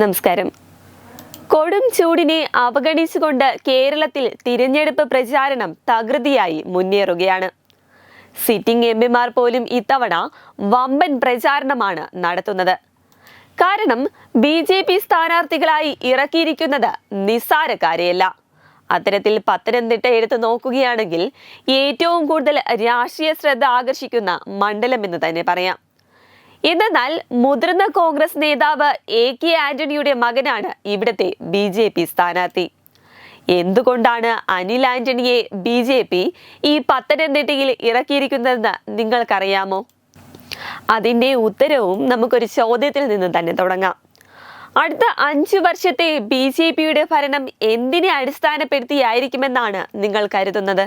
നമസ്കാരം. കൊടും ചൂടിനെ അവഗണിച്ചുകൊണ്ട് കേരളത്തിൽ തിരഞ്ഞെടുപ്പ് പ്രചാരണം തകൃതിയായി മുന്നേറുകയാണ്. സിറ്റിംഗ് എം പിമാർ പോലും ഇത്തവണ വമ്പൻ പ്രചാരണമാണ് നടത്തുന്നത്. കാരണം ബി ജെ പി സ്ഥാനാർത്ഥികളായി ഇറക്കിയിരിക്കുന്നത് നിസ്സാരക്കാരെയല്ല. അത്തരത്തിൽ പത്തനംതിട്ട എടുത്തു നോക്കുകയാണെങ്കിൽ ഏറ്റവും കൂടുതൽ രാഷ്ട്രീയ ശ്രദ്ധ ആകർഷിക്കുന്ന മണ്ഡലം എന്ന് തന്നെ പറയാം. എന്നാൽ മുതിർന്ന കോൺഗ്രസ് നേതാവ് എ കെ ആന്റണിയുടെ മകനാണ് ഇവിടത്തെ ബി ജെ പി സ്ഥാനാർത്ഥി. എന്തുകൊണ്ടാണ് അനിൽ ആന്റണിയെ ബി ജെ പി ഈ പത്തനംതിട്ടയിൽ ഇറക്കിയിരിക്കുന്നതെന്ന് നിങ്ങൾക്കറിയാമോ? അതിന്റെ ഉത്തരവും നമുക്കൊരു ചോദ്യത്തിൽ നിന്ന് തന്നെ തുടങ്ങാം. അടുത്ത അഞ്ചു വർഷത്തെ ബി ജെ പിയുടെ ഭരണം എന്തിനെ അടിസ്ഥാനപ്പെടുത്തിയായിരിക്കുമെന്നാണ് നിങ്ങൾ കരുതുന്നത്?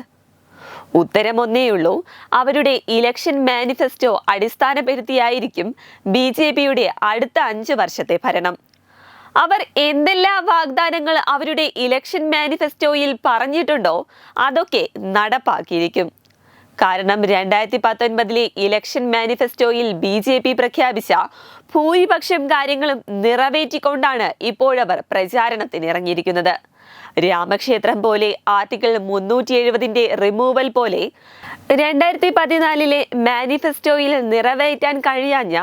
ഉത്തരം ഒന്നേയുള്ളൂ അവരുടെ ഇലക്ഷൻ മാനിഫെസ്റ്റോ അടിസ്ഥാനപ്പെടുത്തിയായിരിക്കും ബി ജെ പിയുടെ അടുത്ത അഞ്ച് വർഷത്തെ ഭരണം. അവർ എന്തെല്ലാം വാഗ്ദാനങ്ങൾ അവരുടെ ഇലക്ഷൻ മാനിഫെസ്റ്റോയിൽ പറഞ്ഞിട്ടുണ്ടോ അതൊക്കെ നടപ്പാക്കിയിരിക്കും. കാരണം രണ്ടായിരത്തി പത്തൊൻപതിലെ ഇലക്ഷൻ മാനിഫെസ്റ്റോയിൽ ബി ജെ പി പ്രഖ്യാപിച്ച ഭൂരിപക്ഷം കാര്യങ്ങളും നിറവേറ്റിക്കൊണ്ടാണ് ഇപ്പോഴവർ പ്രചാരണത്തിന് ഇറങ്ങിയിരിക്കുന്നത് രാമക്ഷേത്രം പോലെ ആർട്ടിക്കിൾ മുന്നൂറ്റി എഴുപതിന്റെ റിമൂവൽ പോലെ രണ്ടായിരത്തി പതിനാലിലെ മാനിഫെസ്റ്റോയിൽ നിറവേറ്റാൻ കഴിയാഞ്ഞ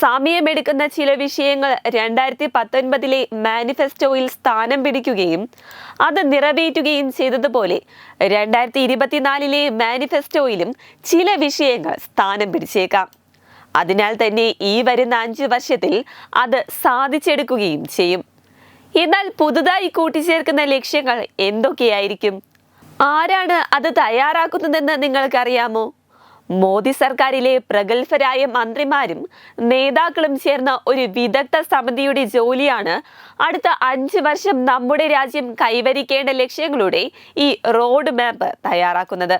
സമയമെടുക്കുന്ന ചില വിഷയങ്ങൾ രണ്ടായിരത്തി പത്തൊൻപതിലെ മാനിഫെസ്റ്റോയിൽ സ്ഥാനം പിടിക്കുകയും അത് നിറവേറ്റുകയും ചെയ്തതുപോലെ രണ്ടായിരത്തി ഇരുപത്തിനാലിലെ മാനിഫെസ്റ്റോയിലും ചില വിഷയങ്ങൾ സ്ഥാനം പിടിച്ചേക്കാം. അതിനാൽ തന്നെ ഈ വരുന്ന അഞ്ച് വർഷത്തിൽ അത് സാധിച്ചെടുക്കുകയും ചെയ്യും. എന്നാൽ പുതുതായി കൂട്ടിച്ചേർക്കുന്ന ലക്ഷ്യങ്ങൾ എന്തൊക്കെയായിരിക്കും? ആരാണ് അത് തയ്യാറാക്കുന്നതെന്ന് നിങ്ങൾക്കറിയാമോ? മോദി സർക്കാരിലെ പ്രഗത്ഭരായ മന്ത്രിമാരും നേതാക്കളും ചേർന്ന ഒരു വിദഗ്ധ സമിതിയുടെ ജോലിയാണ് അടുത്ത അഞ്ച് വർഷം നമ്മുടെ രാജ്യം കൈവരിക്കേണ്ട ലക്ഷ്യങ്ങളുടെ ഈ റോഡ് മാപ്പ് തയ്യാറാക്കുന്നത്.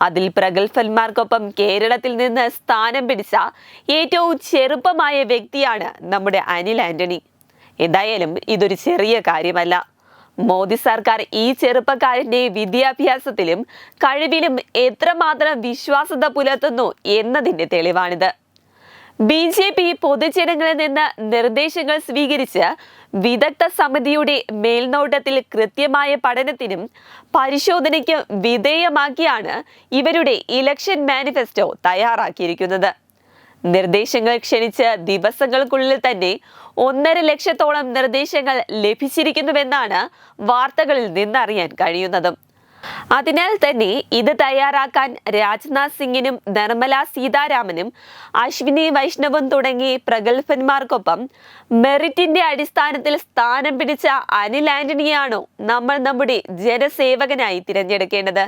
അതിൽ പ്രഗത്ഭന്മാർക്കൊപ്പം കേരളത്തിൽ നിന്ന് സ്ഥാനം പിടിച്ച ഏറ്റവും ചെറുപ്പമായ വ്യക്തിയാണ് നമ്മുടെ അനിൽ ആന്റണി. എന്തായാലും ഇതൊരു ചെറിയ കാര്യമല്ല. മോദി സർക്കാർ ഈ ചെറുപ്പക്കാരന്റെ വിദ്യാഭ്യാസത്തിലും കഴിവിലും എത്രമാത്രം വിശ്വാസത പുലർത്തുന്നു എന്നതിന്റെ തെളിവാണിത്. ബി ജെ പി പൊതുജനങ്ങളിൽ നിന്ന് നിർദ്ദേശങ്ങൾ സ്വീകരിച്ച് വിദഗ്ധ സമിതിയുടെ മേൽനോട്ടത്തിൽ കൃത്യമായ പഠനത്തിനും പരിശോധനയ്ക്കും വിധേയമാക്കിയാണ് ഇവരുടെ ഇലക്ഷൻ മാനിഫെസ്റ്റോ തയ്യാറാക്കിയിരിക്കുന്നത്. നിർദ്ദേശങ്ങൾ ക്ഷണിച്ച് ദിവസങ്ങൾക്കുള്ളിൽ തന്നെ ഒന്നര ലക്ഷത്തോളം നിർദ്ദേശങ്ങൾ ലഭിച്ചിരിക്കുന്നുവെന്നാണ് വാർത്തകളിൽ നിന്നറിയാൻ കഴിയുന്നത്. അതിനാൽ തന്നെ ഇത് തയ്യാറാക്കാൻ രാജ്നാഥ് സിംഗിനും നിർമ്മല സീതാരാമനും അശ്വിനി വൈഷ്ണവും തുടങ്ങി പ്രഗത്ഭന്മാർക്കൊപ്പം മെറിറ്റിന്റെ അടിസ്ഥാനത്തിൽ സ്ഥാനം പിടിച്ച അനിൽ ആന്റണിയാണോ നമ്മൾ നമ്മുടെ ജനസേവകനായി തിരഞ്ഞെടുക്കേണ്ടത്.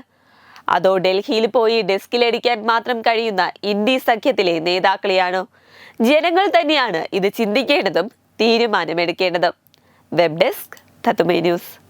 അതോ ഡൽഹിയിൽ പോയി ഡെസ്കിലടിക്കാൻ മാത്രം കഴിയുന്ന ഇന്ത്യ സഖ്യത്തിലെ നേതാക്കളെയാണോ? ജനങ്ങൾ തന്നെയാണ് ഇത് ചിന്തിക്കേണ്ടതും തീരുമാനമെടുക്കേണ്ടതും. വെബ് ഡെസ്ക് തത്തുമേ ന്യൂസ്.